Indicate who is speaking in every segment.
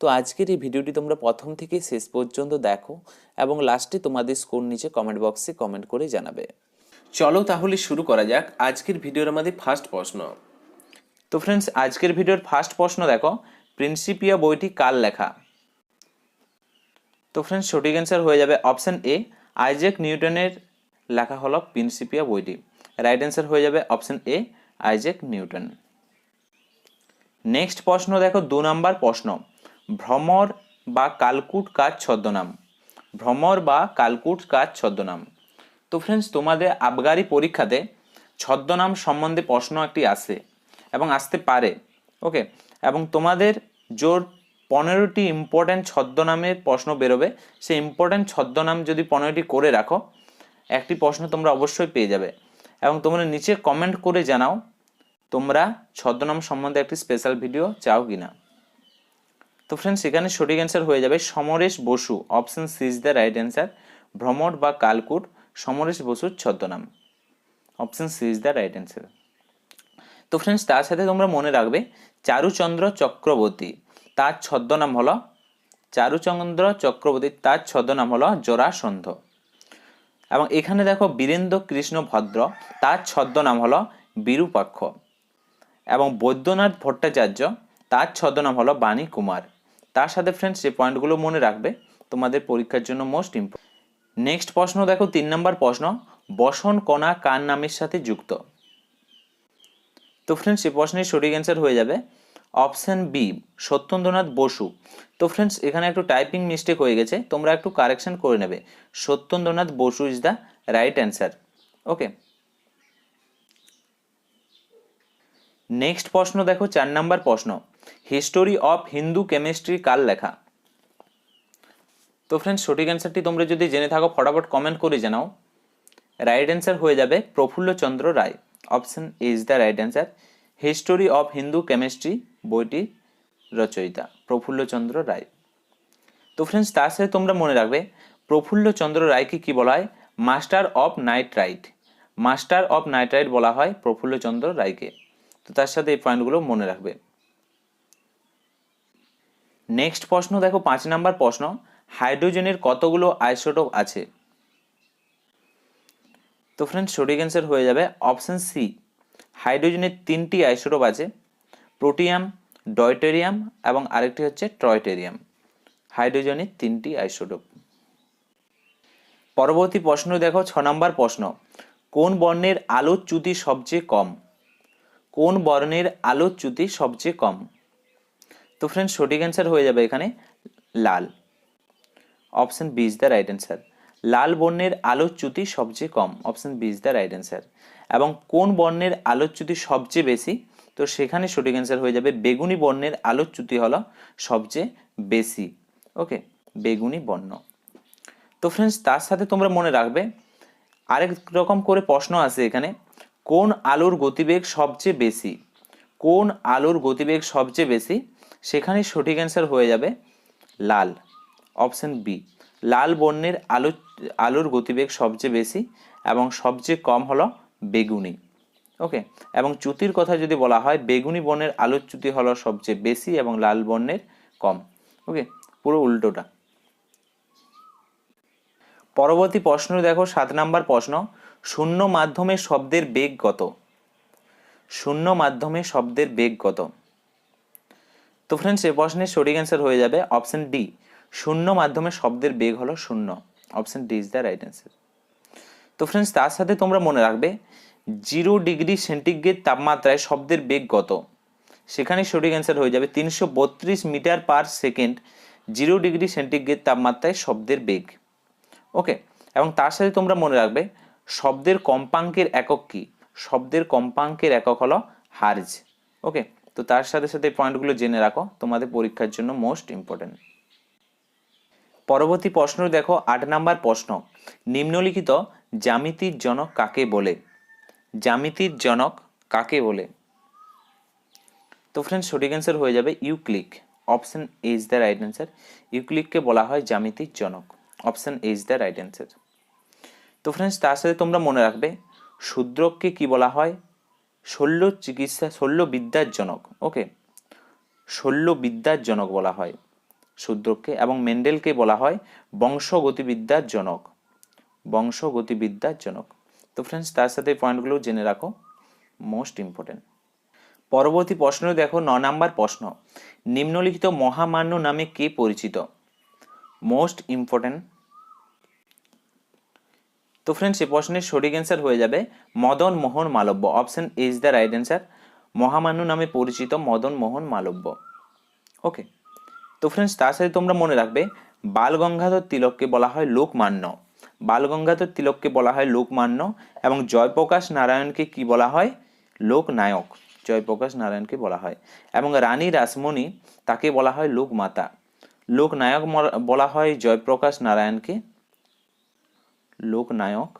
Speaker 1: তো আজকের এই ভিডিওটি তোমরা প্রথম থেকে শেষ পর্যন্ত দেখো এবং লাস্টে তোমাদের স্কোর নিচে কমেন্ট বক্সে কমেন্ট করে জানাবে। চলো তাহলে শুরু করা যাক আজকের ভিডিওর আমাদের ফার্স্ট প্রশ্ন। তো ফ্রেন্ডস আজকের ভিডিওর ফার্স্ট প্রশ্ন দেখো প্রিন্সিপিয়া বইটি কার লেখা? তো ফ্রেন্ডস সঠিক অ্যান্সার হয়ে যাবে অপশন এ আইজ্যাক নিউটনের লেখা হলো প্রিন্সিপিয়া বইটি। রাইট অ্যান্সার হয়ে যাবে option A Isaac Newton next প্রশ্ন দেখো, দু নম্বর প্রশ্ন। ভ্রমর বা কালকুট কাজ ছদ্মনাম? ভ্রমর বা কালকুট কাজ ছদ্মনাম? তো ফ্রেন্ডস তোমাদের আবগারি পরীক্ষাতে ছদ্মনাম সম্বন্ধে প্রশ্ন একটি আসে এবং আসতে পারে ওকে এবং তোমাদের জোর পনেরোটি ইম্পর্ট্যান্ট ছদ্মনামের প্রশ্ন বেরোবে। সেই ইম্পর্ট্যান্ট ছদ্মনাম যদি পনেরোটি করে রাখো, একটি প্রশ্ন তোমরা অবশ্যই পেয়ে যাবে। এবং তোমরা নিচে কমেন্ট করে জানাও তোমরা ছদ্মনাম সম্বন্ধে একটি স্পেশাল ভিডিও চাও কিনা। তো ফ্রেন্ডস এখানে সঠিক অ্যান্সার হয়ে যাবে Samaresh Basu. Option C is the right answer Bhramar বা কালকুট, সমরেশ বসুর ছদ্মনাম। Option C is the right answer তো ফ্রেন্ডস তার সাথে তোমরা মনে রাখবে, চারুচন্দ্র চক্রবর্তী, তার ছদ্মনাম হলো, চারুচন্দ্র চক্রবর্তী, তার ছদ্মনাম হলো জরাসন্ধ। এবং এখানে দেখো বীরেন্দ্র কৃষ্ণ ভদ্র, তার ছদ্মনাম হলো বিরূপাক্ষ। এবং বৈদ্যনাথ ভট্টাচার্য, তার ছদ্মনাম হলো বাণী কুমার। তার সাথে ফ্রেন্ডস যে পয়েন্টগুলো মনে রাখবে, তোমাদের পরীক্ষার জন্য মোস্ট ইম্পর্টেন্ট নেক্সট প্রশ্ন দেখো, তিন নম্বর প্রশ্ন, বসন, কণা কার নামের সাথে যুক্ত? তো ফ্রেন্ডস এই প্রশ্নের সঠিক অ্যান্সার হয়ে যাবে অপশান বি সত্যেন্দ্রনাথ বসু। তো ফ্রেন্ডস এখানে একটু টাইপিং মিস্টেক হয়ে গেছে, তোমরা একটু কারেকশন করে নেবে। Satyendranath Bose is the right answer okay next প্রশ্ন দেখো, চার নাম্বার প্রশ্ন হিস্টোরি অফ হিন্দু কেমিস্ট্রি কার লেখা? তো ফ্রেন্ডস সঠিক অ্যান্সারটি তোমরা যদি জেনে থাকো, ফটাফট কমেন্ট করে জানাও। রাইট অ্যান্সার হয়ে যাবে Prafulla Chandra Ray. Option is the right answer history of Hindu chemistry বইটি রচয়িতা প্রফুল্লচন্দ্র রায়। তো ফ্রেন্ডস তার সাথে তোমরা মনে রাখবে, প্রফুল্লচন্দ্র রায়কে কি বলা হয়? Master of nitrite master of nitrite বলা হয় প্রফুল্লচন্দ্র রায়কে। তো তার সাথে এই পয়েন্টগুলো মনে রাখবে। নেক্সট প্রশ্ন, দেখো পাঁচ নাম্বার প্রশ্ন, হাইড্রোজেনের কতগুলো আইসোটোপ আছে? তো ফ্রেন্ডস সঠিক অ্যান্সার হয়ে যাবে অপশান সি হাইড্রোজেনের তিনটি আইসোটোপ আছে, প্রোটিয়াম, ডয়টেরিয়াম এবং আরেকটি হচ্ছে ট্রয়টেরিয়াম। হাইড্রোজেনের তিনটি আইসোটোপ। পরবর্তী প্রশ্ন, দেখো ছ নম্বর প্রশ্ন, কোন বর্ণের আলোর চ্যুতি সবচেয়ে কম? কোন বর্ণের আলোর চ্যুতি সবচেয়ে কম? তো ফ্রেন্ডস সঠিক অ্যান্সার হয়ে যাবে এখানে লাল। Option B is the right answer লাল বর্ণের আলোচ্যুতি সবচেয়ে কম। Option B is the right answer এবং কোন বর্ণের আলোচ্যুতি সবচেয়ে বেশি? তো সেখানে সঠিক অ্যান্সার হয়ে যাবে। বেগুনি বর্ণের আলোচ্যুতি হলো সবচেয়ে বেশি। ওকে বেগুনি বর্ণ। তো ফ্রেন্ডস তার সাথে তোমরা মনে রাখবে, আরেক রকম করে প্রশ্ন আছে এখানে। কোন আলোর গতিবেগ সবচেয়ে বেশি? কোন আলোর গতিবেগ সবচেয়ে বেশি? সেখানে সঠিক অ্যান্সার হয়ে যাবে লাল অপশান বি লাল বর্ণের আলো, আলোর গতিবেগ সবচেয়ে বেশি এবং সবচেয়ে কম হলো বেগুনি ওকে এবং চ্যুতির কথা যদি বলা হয়, বেগুনি বর্ণের আলোর চ্যুতি হলো সবচেয়ে বেশি এবং লাল বর্ণের কম ওকে পুরো উল্টোটা। পরবর্তী প্রশ্ন দেখো, সাত নাম্বার প্রশ্ন। শূন্য মাধ্যমে শব্দের বেগ কত? শূন্য মাধ্যমে শব্দের বেগ কত? তো ফ্রেন্ডস এই প্রশ্নের সঠিক অ্যান্সার হয়ে যাবে অপশন ডি শূন্য মাধ্যমে শব্দের বেগ হলো শূন্য। Option D is the right answer তো ফ্রেন্ডস তার সাথে তোমরা মনে রাখবে জিরো ডিগ্রি সেন্টিগ্রেড তাপমাত্রায় শব্দের বেগ কত? সেখানে সঠিক অ্যান্সার হয়ে যাবে তিনশো বত্রিশ metre per second zero degree centigrade তাপমাত্রায় শব্দের বেগ। ওকে এবং তার সাথে তোমরা মনে রাখবে, শব্দের কম্পাঙ্কের একক কি? শব্দের কম্পাঙ্কের একক হলো হার্জ। ওকে তো তার সাথে সাথে এই পয়েন্টগুলো জেনে রাখো, তোমাদের পরীক্ষার জন্য মোস্ট ইম্পর্টেন্ট পরবর্তী প্রশ্ন দেখো, আট নাম্বার প্রশ্ন। নিম্নলিখিত জ্যামিতির জনক কাকে বলে? জ্যামিতির জনক কাকে বলে? তো ফ্রেন্ডস সঠিক অ্যান্সার হয়ে যাবে Euclid. Option is the right answer ইউক্লিককে বলা হয় জ্যামিতির জনক। Option is the right answer তো ফ্রেন্ডস তার সাথে তোমরা মনে রাখবে, শূদ্রককে কি বলা হয়? শল্য চিকিৎসা, শল্য বিদ্যার জনক ওকে শল্য বিদ্যার জনক বলা হয় শূদ্রককে এবং মেন্ডেলকে বলা হয় বংশগতিবিদ্যার জনক বংশগতিবিদ্যার জনক। তো ফ্রেন্ডস তার সাথে পয়েন্টগুলো জেনে রাখো মোস্ট ইম্পর্টেন্ট পরবর্তী প্রশ্ন দেখো, ন নাম্বার প্রশ্ন। নিম্নলিখিত মহামান্য নামে কে পরিচিত? মোস্ট ইম্পর্টেন্ট তো ফ্রেন্ডস এই প্রশ্নের সঠিক অ্যান্সার হয়ে যাবে Madan Mohan Malaviya. Option is the right answer মহামান্য নামে পরিচিত মদন মোহন মালব্য। ওকে তো ফ্রেন্ডস তার সাথে তোমরা মনে রাখবে বাল গঙ্গাধর তিলককে বলা হয় লোকমান্য। বাল গঙ্গাধর তিলককে বলা হয় লোকমান্য এবং জয়প্রকাশ নারায়ণকে কি বলা হয়? লোকনায়ক। জয়প্রকাশ নারায়ণকে বলা হয় এবং রানী রাসমণি তাকে বলা হয় লোকমাতা। লোকনায়ক বলা হয় জয়প্রকাশ নারায়ণকে। লোকনায়ক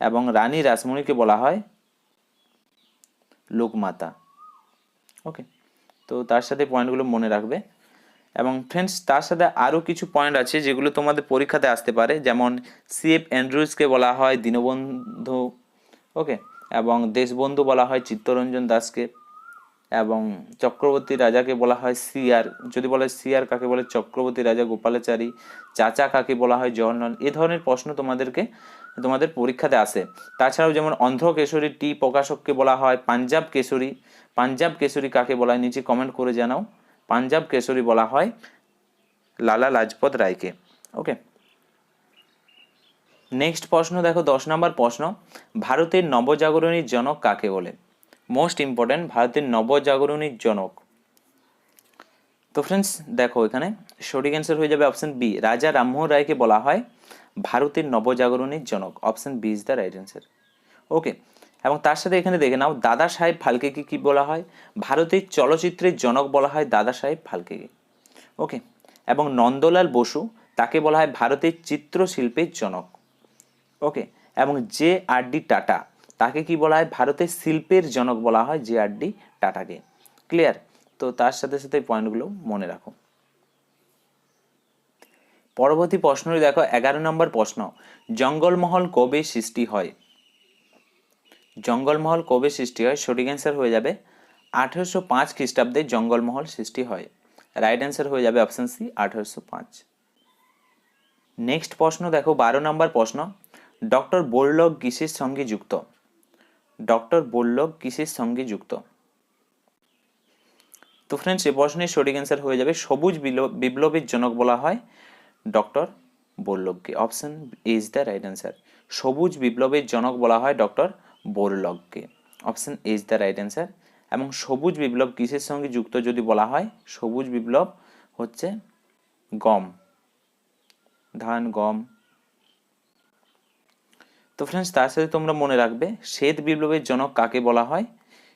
Speaker 1: এবং রানী রাসমণিকে বলা হয় লোকমাতা। ওকে তো তার সাথে পয়েন্টগুলো মনে রাখবে। এবং ফ্রেন্ডস তার সাথে আরও কিছু পয়েন্ট আছে যেগুলো তোমাদের পরীক্ষাতে আসতে পারে। যেমন সিএফ অ্যান্ড্রুজকে বলা হয় দীনবন্ধু। ওকে এবং দেশবন্ধু বলা হয় চিত্তরঞ্জন দাসকে। এবং চক্রবর্তী রাজাকে বলা হয় সিআর যদি বলে সিআর কাকে বলে? চক্রবর্তী রাজা, গোপালাচারী, চাচা কাকে বলা হয়? জওহরলাল। এ ধরনের প্রশ্ন তোমাদেরকে, তোমাদের পরীক্ষাতে আসে। তাছাড়াও যেমন অন্ধ্র কেশরী টি প্রকাশককে বলা হয় পাঞ্জাব কেশরী। পাঞ্জাব কেশরী কাকে বলা হয়? নিচে কমেন্ট করে জানাও। পাঞ্জাব কেশরী বলা হয় লালা লাজপত রায়কে। ওকে নেক্সট প্রশ্ন দেখো, দশ নম্বর প্রশ্ন। ভারতের নবজাগরণীর জনক কাকে বলে? মোস্ট ইম্পর্ট্যান্ট ভারতের নবজাগরণীর জনক। তো ফ্রেন্ডস দেখো এখানে, সঠিক অ্যান্সার হয়ে যাবে অপশন বি রাজা রামমোহন রায়কে বলা হয় ভারতের নবজাগরণীর জনক। Option B is the right answer okay এবং তার সাথে এখানে দেখে নাও, দাদা সাহেব ফালকেকে কি বলা হয়? ভারতের চলচ্চিত্রের জনক বলা হয় দাদা সাহেব ফালকেকে। ওকে এবং নন্দলাল বসু তাকে বলা হয় ভারতের চিত্রশিল্পের জনক। ওকে এবং জে আর ডি টাটা। তাকে কি বলা হয়? ভারতের শিল্পের জনক বলা হয় জে আর ডি টাটাকে। ক্লিয়ার তো তার সাথে সাথে পয়েন্টগুলো মনে রাখো। পরবর্তী প্রশ্নটি দেখো, এগারো নম্বর প্রশ্ন। জঙ্গলমহল কবে সৃষ্টি হয়? জঙ্গলমহল কবে সৃষ্টি হয়? সঠিক অ্যান্সার হয়ে যাবে আঠেরোশো পাঁচ খ্রিস্টাব্দে জঙ্গলমহল সৃষ্টি হয়। রাইট অ্যান্সার হয়ে যাবে অপশন সি আঠেরোশো পাঁচ। নেক্সট প্রশ্ন দেখো, বারো নম্বর প্রশ্ন। ডক্টর বোরলক কিসের সঙ্গে যুক্ত? ডক্টর বোরলক কিসের সঙ্গে যুক্ত? তো ফ্রেন্ডস এই প্রশ্নের সঠিক অ্যান্সার হয়ে যাবে। সবুজ বিপ্লবের জনক বলা হয় doctor বোরলককে option is the right answer সবুজ বিপ্লবের জনক বলা হয় doctor বোরলককে option is the right answer এবং সবুজ বিপ্লব কিসের সঙ্গে যুক্ত যদি বলা হয়? সবুজ বিপ্লব হচ্ছে গম। ধান, গম। তো ফ্রেন্ডস তার সাথে তোমরা মনে রাখবে, শ্বেত বিপ্লবের জনক কাকে বলা হয়?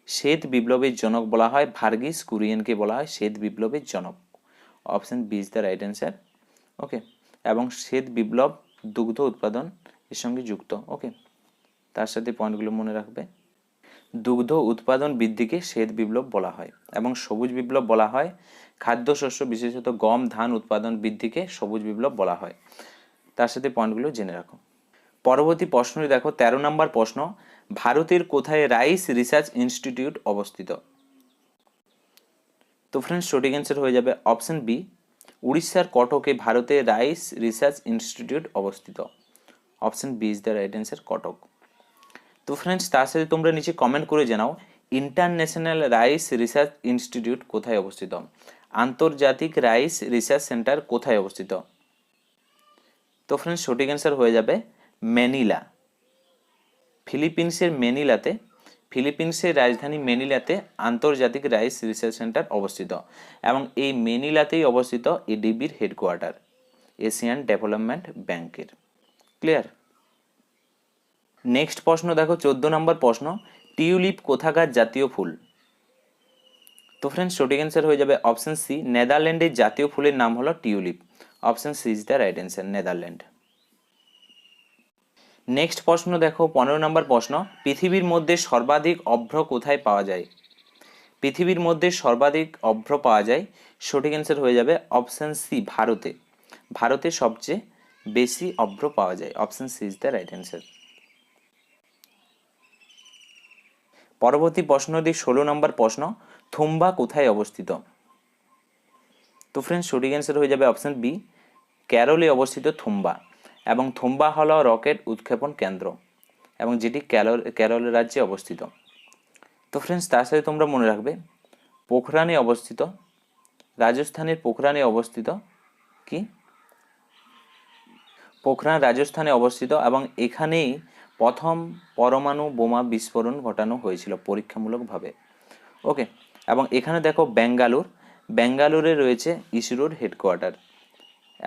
Speaker 1: শ্বেত বিপ্লবের জনক বলা হয় ভার্গিস, কুরিয়েনকে বলা হয় শ্বেত বিপ্লবের জনক। Option B is the right answer okay এবং শ্বেত বিপ্লব দুগ্ধ উৎপাদন এর সঙ্গে যুক্ত। ওকে তার সাথে পয়েন্টগুলো মনে রাখবে। দুগ্ধ উৎপাদন বৃদ্ধিকে শ্বেত বিপ্লব বলা হয় এবং সবুজ বিপ্লব বলা হয়। খাদ্যশস্য বিশেষত গম, ধান উৎপাদন বৃদ্ধিকে সবুজ বিপ্লব বলা হয়। তার সাথে পয়েন্টগুলো জেনে রাখো। পরবর্তী প্রশ্নটি দেখো, তেরো নম্বর প্রশ্ন, ভারতের কোথায় রাইস রিসার্চ ইনস্টিটিউট অবস্থিত? তো ফ্রেন্ডস সঠিক অ্যান্সার হয়ে যাবে অপশন বি উড়িষ্যার কটকে ভারতে রাইস রিসার্চ ইনস্টিটিউট অবস্থিত। Option B is the right answer Cuttack. তো ফ্রেন্ডস তার সাথে তোমরা নিচে কমেন্ট করে জানাও ইন্টারন্যাশনাল রাইস রিসার্চ ইনস্টিটিউট কোথায় অবস্থিত? আন্তর্জাতিক রাইস রিসার্চ সেন্টার কোথায় অবস্থিত? তো ফ্রেন্ডস সঠিক অ্যান্সার হয়ে যাবে ম্যানিলা। ফিলিপিন্সের ম্যানিলাতে, ফিলিপিন্সের রাজধানী ম্যানিলাতে আন্তর্জাতিক রাইস রিসার্চ সেন্টার অবস্থিত এবং এই ম্যানিলাতেই অবস্থিত এডিবির হেডকোয়ার্টার, এশিয়ান ডেভেলপমেন্ট ব্যাংকের। ক্লিয়ার? নেক্সট প্রশ্ন দেখো, চোদ্দ নম্বর প্রশ্ন, টিউলিপ কোথাকার জাতীয় ফুল? তো ফ্রেন্ডস সঠিক অ্যান্সার হয়ে যাবে অপশন সি নেদারল্যান্ডের জাতীয় ফুলের নাম হলো tulip. Option C is the right answer Netherland. Next প্রশ্ন দেখো, পনেরো নম্বর প্রশ্ন, পৃথিবীর মধ্যে সর্বাধিক অভ্র কোথায় পাওয়া যায়? পৃথিবীর মধ্যে সর্বাধিক অভ্র পাওয়া যায়, সঠিক অ্যান্সার হয়ে যাবে অপশন সি ভারতে। ভারতে সবচেয়ে বেশি অভ্র পাওয়া যায় option C is the right answer পরবর্তী প্রশ্নটি ষোলো নম্বর প্রশ্ন, থুম্বা কোথায় অবস্থিত? তো ফ্রেন্ডস সঠিক অ্যান্সার হয়ে যাবে অপশান বি ক্যারলে অবস্থিত থুম্বা। এবং থুম্বা হল রকেট উৎক্ষেপণ কেন্দ্র এবং যেটি ক্যারল কেরল রাজ্যে অবস্থিত। তো ফ্রেন্ডস তার সাথে তোমরা মনে রাখবে, পোখরানে অবস্থিত, রাজস্থানের পোখরানে অবস্থিত, কি? পোখরান রাজস্থানে অবস্থিত এবং এখানেই প্রথম পরমাণু বোমা বিস্ফোরণ ঘটানো হয়েছিল পরীক্ষামূলকভাবে। ওকে এবং এখানে দেখো বেঙ্গালুর বেঙ্গালুরে রয়েছে ইসরোর হেডকোয়ার্টার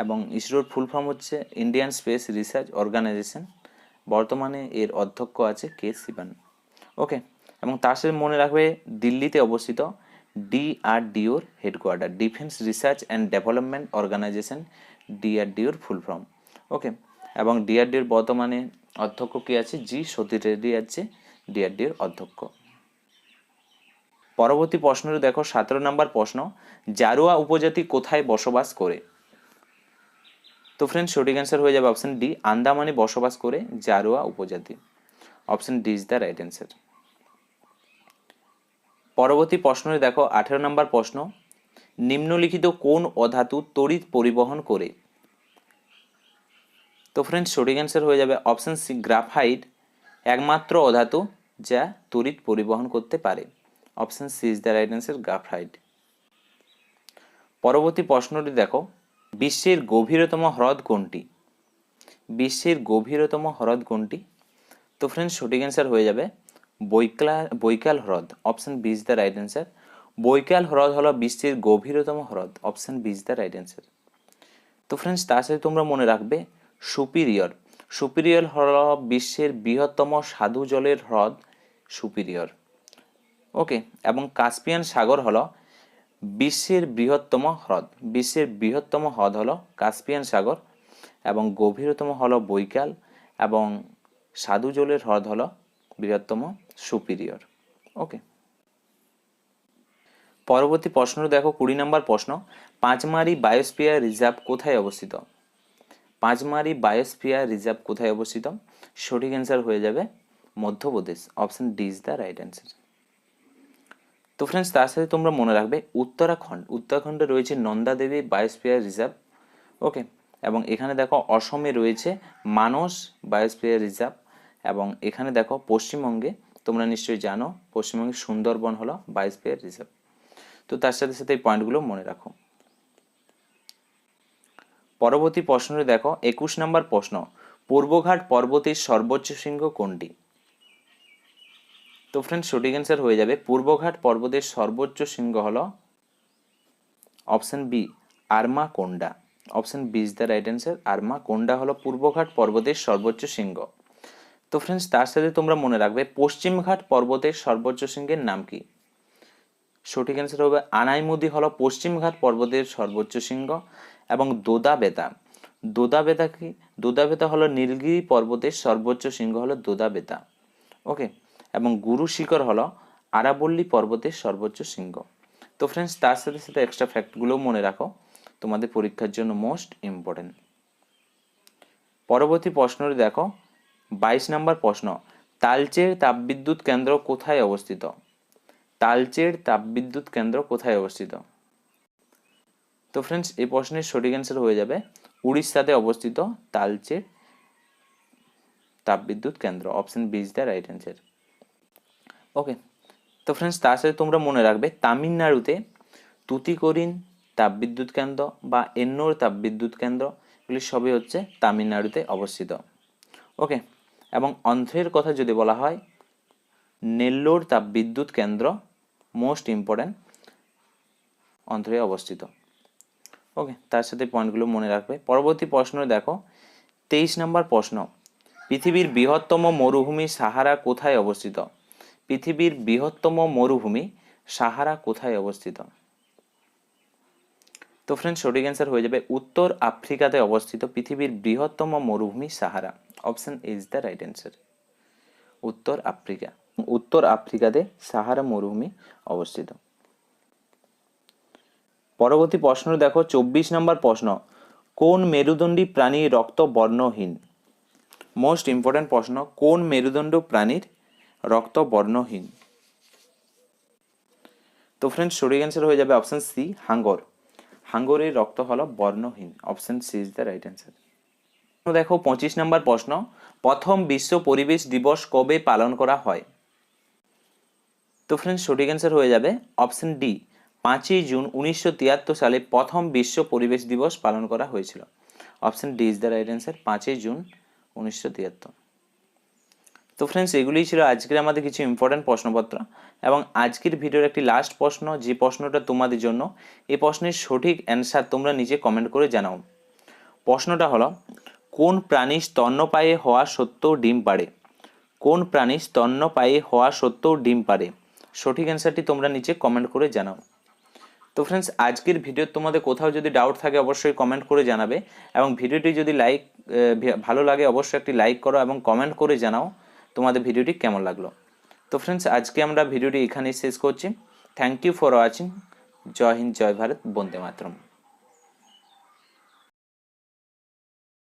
Speaker 1: এবং ইসরোর ফুল ফর্ম হচ্ছে ইন্ডিয়ান স্পেস রিসার্চ অর্গানাইজেশন। বর্তমানে এর অধ্যক্ষ আছে কে শিবান। ওকে, এবং তার সাথে মনে রাখবে দিল্লিতে অবস্থিত ডিআরডিওর headquarter, defence research and development organisation ডিআরডিওর full form. Okay, এবং ডিআরডিওর বর্তমানে অধ্যক্ষ কে আছে? জি সতী রেড্ডি আছে, ডিআরডিওর অধ্যক্ষ। পরবর্তী প্রশ্নটি দেখো, সতেরো নম্বর প্রশ্ন, জারুয়া উপজাতি কোথায় বসবাস করে? তো ফ্রেন্ড সঠিক অ্যান্সার হয়ে যাবে অপশন ডি আন্দামানে বসবাস করে জারোয়া উপজাতি। Option D is the right answer পরবর্তী প্রশ্নটি দেখো, আঠেরো নম্বর প্রশ্ন, নিম্নলিখিত কোন অধাতু তড়িৎ পরিবহন করে? তো ফ্রেন্ডস সঠিক অ্যান্সার হয়ে যাবে অপশন সি গ্রাফাইট একমাত্র অধাতু যা তড়িৎ পরিবহন করতে পারে। Option C is the right answer graphite পরবর্তী প্রশ্নটি দেখো বিশ্বের গভীরতম হ্রদ কোনটি? বিশ্বের গভীরতম হ্রদ কোনটি? তো ফ্রেন্ডস সঠিক অ্যান্সার হয়ে যাবে বৈকলা, বৈকাল হ্রদ option B is the right answer Baikal হ্রদ হলো বিশ্বের গভীরতম হ্রদ option B is the right answer তো ফ্রেন্ডস তার সাথে তোমরা মনে রাখবে সুপিরিয়র। সুপিরিয়র হল বিশ্বের বৃহত্তম সাধু জলের হ্রদ সুপিরিয়র। ওকে এবং কাস্পিয়ান সাগর হলো বিশ্বের বৃহত্তম হ্রদ। বিশ্বের বৃহত্তম হ্রদ হলো কাস্পিয়ান সাগর এবং গভীরতম হলো বৈকাল এবং সাধু জলের হ্রদ হলো বৃহত্তম সুপিরিয়র। ওকে পরবর্তী প্রশ্ন দেখো, কুড়ি নম্বর প্রশ্ন, পাঁচমারি বায়োস্পিয়ার রিজার্ভ কোথায় অবস্থিত? পাঁচমারি বায়োস্পিয়ার রিজার্ভ কোথায় অবস্থিত? সঠিক অ্যান্সার হয়ে যাবে Madhya Pradesh. Option D is the right answer তো ফ্রেন্ডস তার সাথে তোমরা মনে রাখবে, উত্তরাখণ্ড উত্তরাখণ্ডে রয়েছে Nanda Devi biosphere reserve okay এবং এখানে দেখো অসমে রয়েছে মানস বায়োস্পিয়ার রিজার্ভ এবং এখানে দেখো পশ্চিমবঙ্গে, তোমরা নিশ্চয়ই জানো, পশ্চিমবঙ্গে সুন্দরবন হলো বায়োস্পিয়ার রিজার্ভ তো তার সাথে সাথে এই পয়েন্টগুলো মনে রাখো। পরবর্তী প্রশ্নটি দেখো, একুশ নম্বর প্রশ্ন, পূর্বঘাট পর্বতের সর্বোচ্চ শৃঙ্গ কোনটি? তো ফ্রেন্ড সঠিক অ্যান্সার হয়ে যাবে। পূর্বঘাট পর্বতের সর্বোচ্চ শৃঙ্গ হলো option B Arma Konda option B is the right answer Arma Konda হলো পূর্বঘাট পর্বতের সর্বোচ্চ শৃঙ্গ। তো ফ্রেন্ডস তার সাথে তোমরা মনে রাখবে, পশ্চিমঘাট পর্বতের সর্বোচ্চ শৃঙ্গের নাম কি? সঠিক অ্যান্সার হবে, আনাইমুদি হলো পশ্চিমঘাট পর্বতের সর্বোচ্চ শৃঙ্গ এবং দোদা বেতা দোদা বেতা কি? দোদা বেতা হলো নীলগিরি পর্বতের সর্বোচ্চ শৃঙ্গ হলো দোদা বেতা ওকে এবং গুরু শিখর হলো আরাবল্লী পর্বতের সর্বোচ্চ শৃঙ্গ। তো ফ্রেন্ডস তার সাথে সাথে এক্সট্রা ফ্যাক্টগুলোও মনে রাখো। তোমাদের পরীক্ষার জন্য মোস্ট ইম্পর্টেন্ট পরবর্তী প্রশ্নটি দেখো, বাইশ নম্বর প্রশ্ন, তালচের তাপবিদ্যুৎ কেন্দ্র কোথায় অবস্থিত? তালচের তাপবিদ্যুৎ কেন্দ্র কোথায় অবস্থিত? তো ফ্রেন্ডস এই প্রশ্নের সঠিক অ্যান্সার হয়ে যাবে উড়িষ্যাতে অবস্থিত তালচের তাপবিদ্যুৎ কেন্দ্র। Option B is the right answer okay তো ফ্রেন্ডস তার সাথে তোমরা মনে রাখবে, তামিলনাড়ুতে তুতিকোরিন তাপবিদ্যুৎ কেন্দ্র বা এন্নোর তাপবিদ্যুৎ কেন্দ্র, এগুলি সবই হচ্ছে তামিলনাড়ুতে অবস্থিত। ওকে এবং অন্ধ্রের কথা যদি বলা হয়, নেল্লোর তাপবিদ্যুৎ কেন্দ্র মোস্ট ইম্পর্ট্যান্ট অন্ধ্রে অবস্থিত। ওকে তার সাথে পয়েন্টগুলো মনে রাখবে। পরবর্তী প্রশ্ন দেখো, তেইশ নম্বর প্রশ্ন, পৃথিবীর বৃহত্তম মরুভূমি সাহারা কোথায় অবস্থিত? পৃথিবীর বৃহত্তম মরুভূমি সাহারা কোথায় অবস্থিত? তো ফ্রেন্ড সঠিক অ্যান্সার হয়ে যাবে উত্তর আফ্রিকাতে অবস্থিত পৃথিবীর বৃহত্তম মরুভূমি Sahara. Option is the right answer উত্তর আফ্রিকা। উত্তর আফ্রিকাতে সাহারা মরুভূমি অবস্থিত। পরবর্তী প্রশ্ন দেখো, চব্বিশ নম্বর প্রশ্ন। কোন মেরুদণ্ডী প্রাণীর রক্ত বর্ণহীন মোস্ট ইম্পর্ট্যান্ট প্রশ্ন, কোন মেরুদণ্ড প্রাণীর রক্ত বর্ণহীন তো ফ্রেন্ডস সঠিক অ্যান্সার হয়ে যাবে অপশন সি হাঙ্গর। হাঙ্গরের রক্ত হলো বর্ণহীন। Option C is the right answer দেখো, পঁচিশ নম্বর প্রশ্ন। প্রথম বিশ্ব পরিবেশ দিবস কবে পালন করা হয়? তো ফ্রেন্ডস সঠিক অ্যান্সার হয়ে যাবে অপশন ডি পাঁচই জুন উনিশশো তিয়াত্তর সালে প্রথম বিশ্ব পরিবেশ দিবস পালন করা হয়েছিল। Option D is the right answer পাঁচই জুন উনিশশো তিয়াত্তর। তো ফ্রেন্ডস এগুলিই ছিল আজকের আমাদের কিছু ইম্পর্ট্যান্ট প্রশ্নপত্র এবং আজকের ভিডিওর একটি লাস্ট প্রশ্ন, যে প্রশ্নটা তোমাদের জন্য, এই প্রশ্নের সঠিক অ্যান্সার তোমরা নিজে কমেন্ট করে জানাও। প্রশ্নটা হলো, কোন প্রাণী স্তন্যপায়ী হওয়া সত্ত্বেও ডিম পাড়ে? কোন প্রাণী স্তন্যপায়ী হওয়া সত্ত্বেও ডিম পারে সঠিক অ্যান্সারটি তোমরা নিচে কমেন্ট করে জানাও। তো ফ্রেন্ডস আজকের ভিডিও তোমাদের কোথাও যদি ডাউট থাকে, অবশ্যই কমেন্ট করে জানাবে এবং ভিডিওটি যদি লাইক ভালো লাগে, অবশ্যই একটি লাইক করো এবং কমেন্ট করে জানাও। তোমাদের ভিডিওটি কেমন লাগল? তো ফ্রেন্ডস আজকে আমরা ভিডিওটি এখানেই শেষ করছি। Thank you for watching Joy Hind, Joy Bharat, Vande Mataram.